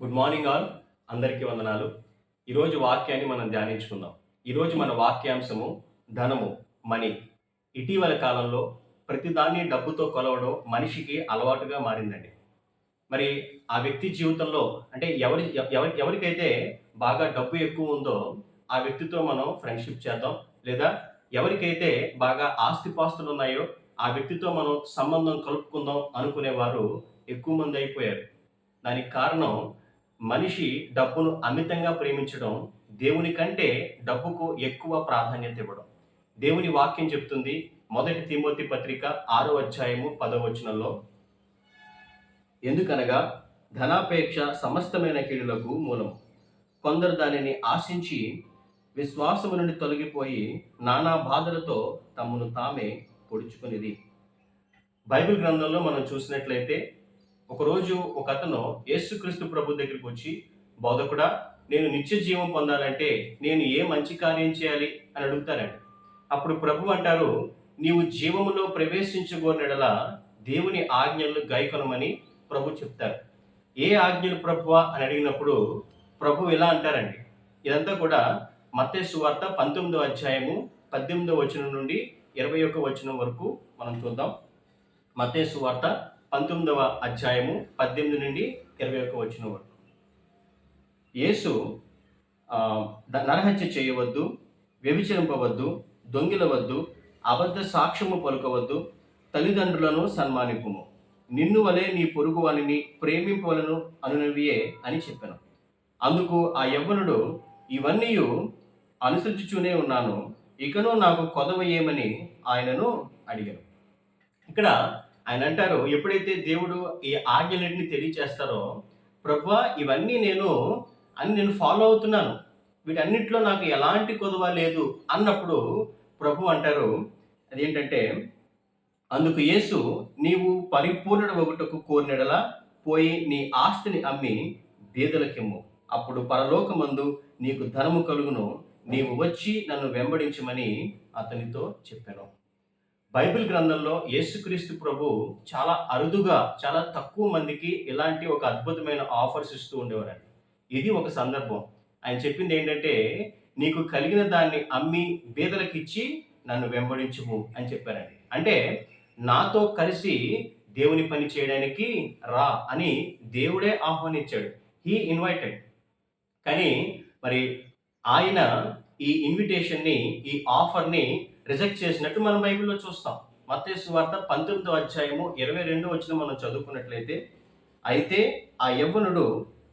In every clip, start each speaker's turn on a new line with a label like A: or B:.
A: Good morning all అందరికీ వందనాలు. ఈరోజు వాక్యాన్ని మనం ధ్యానించుకుందాం. ఈరోజు మన వాక్యాంశము ధనము మనీ ఇటీవల కాలంలో ప్రతిదాన్ని డబ్బుతో కొలవడం మనిషికి అలవాటుగా మారిందండి. మరి ఆ వ్యక్తి జీవితంలో అంటే ఎవరి ఎవరి ఎవరికైతే బాగా డబ్బు ఎక్కువ ఉందో ఆ వ్యక్తితో మనం ఫ్రెండ్షిప్ చేద్దాం. లేదా ఎవరికైతే బాగా ఆస్తిపాస్తులు ఉన్నాయో ఆ వ్యక్తితో మనం సంబంధం కలుపుకుందాం అనుకునేవారు ఎక్కువ మంది అయిపోయారు. దానికి కారణం మనిషి డబ్బును అమితంగా ప్రేమించడం దేవుని కంటే డబ్బుకు ఎక్కువ ప్రాధాన్యత ఇవ్వడం. దేవుని వాక్యం చెప్తుంది మొదటి తిమోతి పత్రిక ఆరో అధ్యాయము పదవచనంలో ఎందుకనగా ధనాపేక్ష సమస్తమైన కీడులకు మూలం. కొందరు దానిని ఆశించి విశ్వాసము నుండి తొలగిపోయి నానా బాధలతో తమను తామే పొడుచుకునేది. బైబిల్ గ్రంథంలో మనం చూసినట్లయితే ఒకరోజు ఒక అతను యేసుక్రీస్తు ప్రభు దగ్గరికి వచ్చి బోధకుడా నేను నిత్య జీవం పొందాలంటే నేను ఏ మంచి కార్యం చేయాలి? అని అడుగుతానండి అప్పుడు ప్రభు అంటారు నీవు జీవములో ప్రవేశించగోనెడల దేవుని ఆజ్ఞలను గైకొనమని ప్రభు చెప్తారు. ఏ ఆజ్ఞలు ప్రభువా? అని అడిగినప్పుడు ప్రభు ఇలా అంటారండి. ఇదంతా కూడా మత్తే సువార్త పంతొమ్మిదో అధ్యాయము పద్దెనిమిదో వచనం నుండి ఇరవై ఒక్క వచనం వరకు మనం చూద్దాం. మత్తే సువార్త పంతొమ్మిదవ అధ్యాయము పద్దెనిమిది నుండి ఇరవై ఒక్క వచ్చిన వరకు యేసు ద- నరహత్య చేయవద్దు వ్యభిచరింపవద్దు దొంగిలవద్దు అబద్ధ సాక్ష్యము పలుకవద్దు తల్లిదండ్రులను సన్మానింపుము. నిన్ను వలె నీ పొరుగు వారిని ప్రేమింపవలను అనునవియే అని చెప్పాను. అందుకు ఆ యవ్వనుడు ఇవన్నీ అనుసరించుచూనే ఉన్నాను ఇకను నాకు కొదవ ఏమని ఆయనను అడిగాను. ఇక్కడ ఆయన అంటారు ఎప్పుడైతే దేవుడు ఈ ఆజ్ఞలన్నీ తెలియచేస్తారో ప్రభా ఇవన్నీ నేను అని నేను ఫాలో అవుతున్నాను. వీటన్నిటిలో నాకు ఎలాంటి కొదవ లేదు అన్నప్పుడు ప్రభు అంటారు అదేంటంటే అందుకు యేసు నీవు పరిపూర్ణ ఒకటకు కోరినడలా పోయి నీ ఆస్తిని అమ్మి బీదలకిమ్ము. అప్పుడు పరలోకమందు నీకు ధనము కలుగును. నీవు వచ్చి నన్ను వెంబడించమని అతనితో చెప్పాను. బైబిల్ గ్రంథంలో యేసుక్రీస్తు ప్రభు చాలా అరుదుగా చాలా తక్కువ మందికి ఇలాంటి ఒక అద్భుతమైన ఆఫర్స్ ఇస్తూ ఉండేవారండి. ఇది ఒక సందర్భం. ఆయన చెప్పింది ఏంటంటే నీకు కలిగిన దాన్ని అమ్మి బీదలకు ఇచ్చి నన్ను వెంబడించుము అని చెప్పారండి. అంటే నాతో కలిసి దేవుని పని చేయడానికి రా అని దేవుడే ఆహ్వానించాడు. హీ ఇన్వైటెడ్ కానీ మరి ఆయన ఈ ఇన్విటేషన్ని ఈ ఆఫర్ని రిజెక్ట్ చేసినట్టు మనం బైబిల్లో చూస్తాం. మత్తేసు వార్త పంతొమ్మిదో అధ్యాయము ఇరవై రెండో వచ్చిన మనం చదువుకున్నట్లయితే అయితే ఆ యవ్వనుడు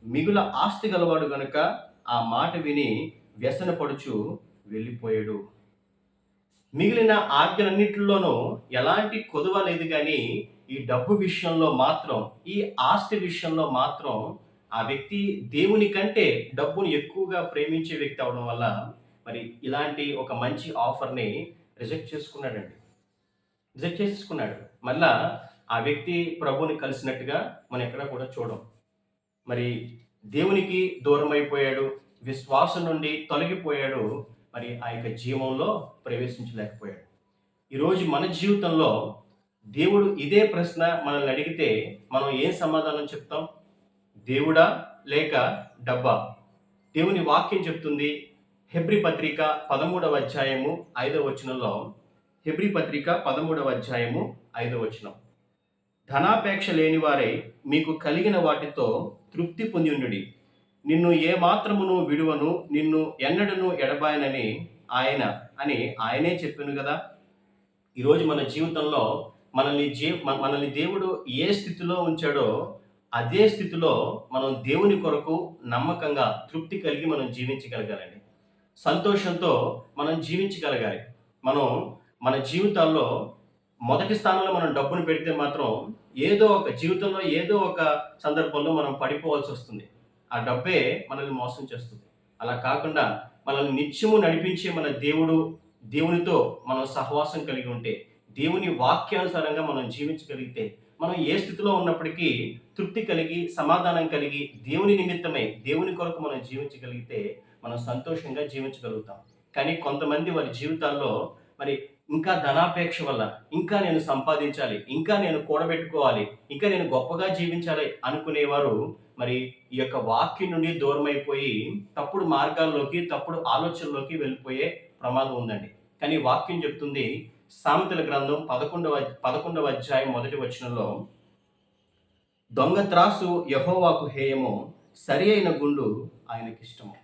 A: మిగుల ఆస్తి గలవాడు గనుక ఆ మాట విని వ్యసనపడుచు వెళ్ళిపోయాడు. మిగిలిన ఆజ్ఞలన్నింటిలోనూ ఎలాంటి కొదువ లేదు కానీ ఈ డబ్బు విషయంలో మాత్రం ఈ ఆస్తి విషయంలో మాత్రం ఆ వ్యక్తి దేవుని కంటే డబ్బును ఎక్కువగా ప్రేమించే వ్యక్తి అవడం వల్ల మరి ఇలాంటి ఒక మంచి ఆఫర్ని రిజెక్ట్ చేసుకున్నాడండి. రిజెక్ట్ చేసేసుకున్నాడు. మళ్ళా ఆ వ్యక్తి ప్రభుని కలిసినట్టుగా మనం ఎక్కడ కూడా చూడం. మరి దేవునికి దూరం అయిపోయాడు విశ్వాసం నుండి తొలగిపోయాడు మరి ఆ యొక్క జీవంలో ప్రవేశించలేకపోయాడు. ఈరోజు మన జీవితంలో దేవుడు ఇదే ప్రశ్న మనల్ని అడిగితే మనం ఏం సమాధానం చెప్తాం? దేవుడా లేక డబ్బా? దేవుని వాక్యం చెప్తుంది హెబ్రి పత్రిక పదమూడవ అధ్యాయము ఐదవ వచనంలో హెబ్రి పత్రిక పదమూడవ అధ్యాయము ఐదవ వచనం. ధనాపేక్ష లేని వారే మీకు కలిగిన వాటితో తృప్తి పొందిండుడి నిన్ను ఏ మాత్రమును విడువను నిన్ను ఎన్నడను ఎడబాయనని ఆయన అని ఆయనే చెప్పాను కదా. ఈరోజు మన జీవితంలో మనల్ని జీ మన- మనల్ని దేవుడు ఏ స్థితిలో ఉంచాడో అదే స్థితిలో మనం దేవుని కొరకు నమ్మకంగా తృప్తి కలిగి మనం జీవించగలగాలండి. సంతోషంతో మనం జీవించగలగాలి. మనం మన జీవితాల్లో మొదటి స్థానంలో మనం డబ్బును పెడితే మాత్రం ఏదో ఒక జీవితంలో ఏదో ఒక సందర్భంలో మనం పడిపోవాల్సి వస్తుంది. ఆ డబ్బే మనల్ని మోసం చేస్తుంది. అలా కాకుండా మనల్ని నిత్యము నడిపించే మన దేవుడు దేవునితో మనం సహవాసం కలిగి ఉంటే దేవుని వాక్యానుసారంగా మనం జీవించగలిగితే మనం ఏ స్థితిలో ఉన్నప్పటికీ తృప్తి కలిగి సమాధానం కలిగి దేవుని నిమిత్తమై దేవుని కొరకు మనం జీవించగలిగితే మనం సంతోషంగా జీవించగలుగుతాం. కానీ కొంతమంది వారి జీవితాల్లో మరి ఇంకా ధనాపేక్ష వల్ల ఇంకా నేను సంపాదించాలి ఇంకా నేను కూడబెట్టుకోవాలి ఇంకా నేను గొప్పగా జీవించాలి అనుకునేవారు మరి ఈ యొక్క వాక్యం నుండి దూరమైపోయి తప్పుడు మార్గాల్లోకి తప్పుడు ఆలోచనలోకి వెళ్ళిపోయే ప్రమాదం ఉందండి. కానీ వాక్యం చెప్తుంది సామెతల గ్రంథం పదకొండవ పదకొండవ అధ్యాయం మొదటి వచనంలో దొంగ త్రాసు యహోవాకు హేయము సరి అయిన గుండు ఆయనకిష్టము.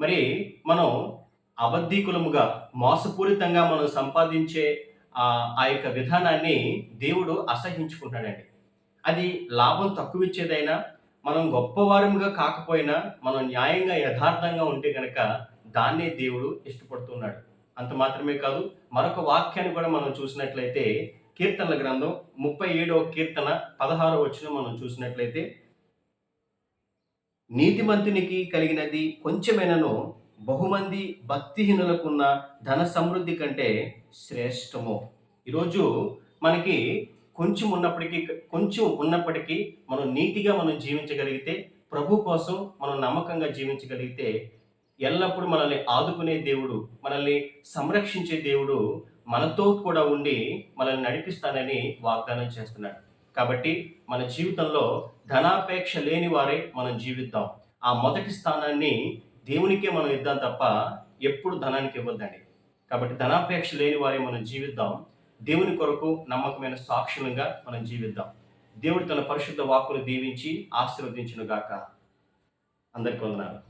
A: మరి మనం అబద్ధీకులముగా మోసపూరితంగా మనం సంపాదించే ఆ యొక్క విధానాన్ని దేవుడు అసహించుకుంటాడండి. అది లాభం తక్కువ ఇచ్చేదైనా మనం గొప్పవారముగా కాకపోయినా మనం న్యాయంగా యథార్థంగా ఉంటే కనుక దాన్నే దేవుడు ఇష్టపడుతున్నాడు. అంత మాత్రమే కాదు మరొక వాక్యాన్ని కూడా మనం చూసినట్లయితే కీర్తనల గ్రంథం ముప్పై ఏడవ కీర్తన పదహారవ వచ్చిన మనం చూసినట్లయితే నీతిమంతునికి కలిగినది కొంచెమైనను బహుమంది భక్తిహీనులకున్న ధన సమృద్ధి కంటే శ్రేష్టము. ఈరోజు మనకి కొంచెం ఉన్నప్పటికీ కొంచెం ఉన్నప్పటికీ మనం నీతిగా మనం జీవించగలిగితే ప్రభు కోసం మనం నమ్మకంగా జీవించగలిగితే ఎల్లప్పుడూ మనల్ని ఆదుకునే దేవుడు మనల్ని సంరక్షించే దేవుడు మనతో కూడా ఉండి మనల్ని నడిపిస్తానని వాగ్దానం చేస్తున్నాడు. కాబట్టి మన జీవితంలో ధనాపేక్ష లేని వారే మనం జీవిద్దాం. ఆ మొదటి స్థానాన్ని దేవునికే మనం ఇద్దాం తప్ప ఎప్పుడు ధనానికి ఇవ్వద్దండి. కాబట్టి ధనాపేక్ష లేని వారే మనం జీవిద్దాం. దేవుని కొరకు నమ్మకమైన సాక్షులంగా మనం జీవిద్దాం. దేవుడు తన పరిశుద్ధ వాక్కును దీవించి ఆశీర్వదించును గాక అందరికీ వందనాలు.